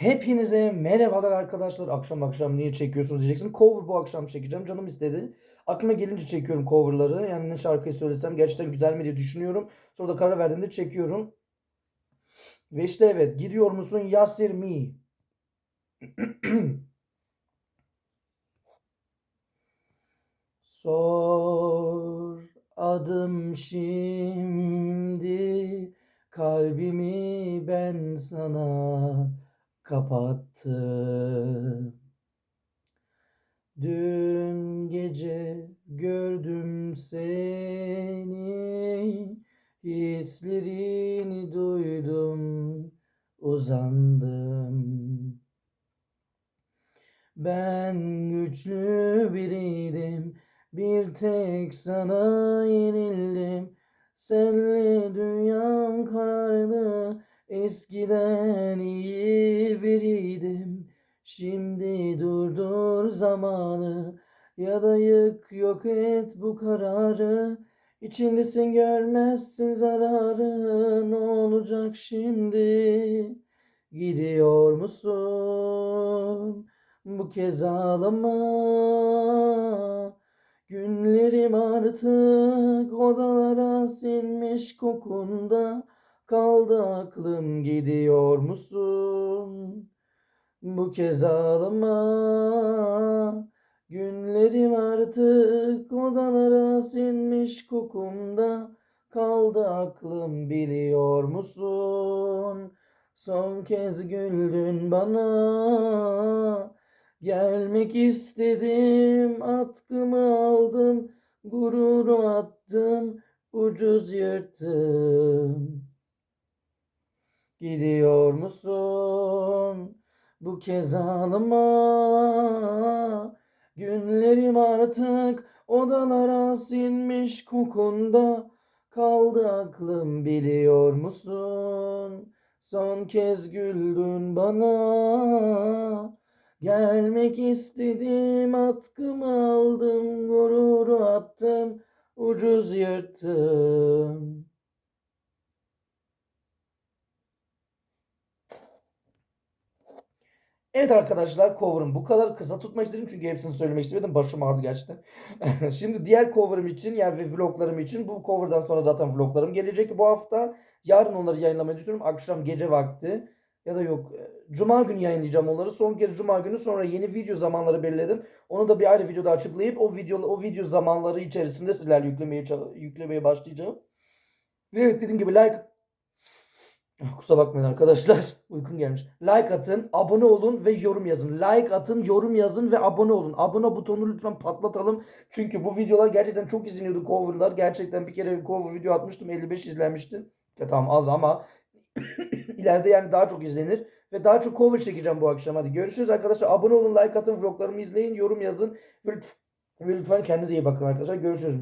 Hepinize merhabalar arkadaşlar. Akşam akşam niye çekiyorsunuz diyeceksin. Cover bu akşam çekeceğim. Canım istedi. Aklıma gelince çekiyorum coverları. Yani ne şarkıyı söylesem gerçekten güzel mi diye düşünüyorum. Sonra da karar verdiğimde çekiyorum. Ve işte evet. Gidiyor musun Yasir Mi? Sor adım şimdi kalbimi ben sana kapattım. Dün gece gördüm seni, hislerini duydum, uzandım. Ben güçlü biriydim, bir tek sana yenildim. Senle dünyam karardı, eskiden iyi biriydim. Şimdi durdur zamanı, ya da yık yok et bu kararı. İçindesin görmezsin zararı, ne olacak şimdi? Gidiyor musun? Bu kez ağlama. Günlerim artık odalara sinmiş kokunda. Kaldı aklım gidiyor musun? Bu kez ağlama. Günlerim artık odalara sinmiş kokumda. Kaldı aklım biliyor musun? Son kez güldün bana. Gelmek istedim, atkımı aldım, gururu attım, ucuz yırttım. Gidiyor musun? Bu kez ağlama. Günlerim artık odalara sinmiş kokunda. Kaldı aklım biliyor musun? Son kez güldün bana. Gelmek istedim atkımı aldım gururu attım ucuz yırttım. Evet arkadaşlar cover'ım bu kadar kısa tutmak istedim çünkü hepsini söylemek istemedim. Başım ağrıdı gerçekten. Şimdi diğer cover'ım için yani ve vloglarım için bu cover'dan sonra zaten vloglarım gelecek bu hafta. Yarın onları yayınlamayı düşünüyorum. Akşam gece vakti ya da yok e, cuma günü yayınlayacağım onları. Son kez cuma günü sonra yeni video zamanları belirledim. Onu da bir ayrı videoda açıklayıp o video o video zamanları içerisinde sizlerle yüklemeye yüklemeye başlayacağım. Ve evet dediğim gibi like Kusura bakmayın arkadaşlar. Uykum gelmiş. Like atın, abone olun ve yorum yazın. Like atın, yorum yazın ve abone olun. Abone butonu lütfen patlatalım. Çünkü bu videolar gerçekten çok izleniyordu coverlar. Gerçekten bir kere bir cover video atmıştım. 55 izlenmişti. Ya tamam az ama ileride yani daha çok izlenir. Ve daha çok cover çekeceğim bu akşam. Hadi görüşürüz arkadaşlar. Abone olun, like atın, vloglarımı izleyin, yorum yazın. Ve lütfen, lütfen kendinize iyi bakın arkadaşlar. Görüşürüz.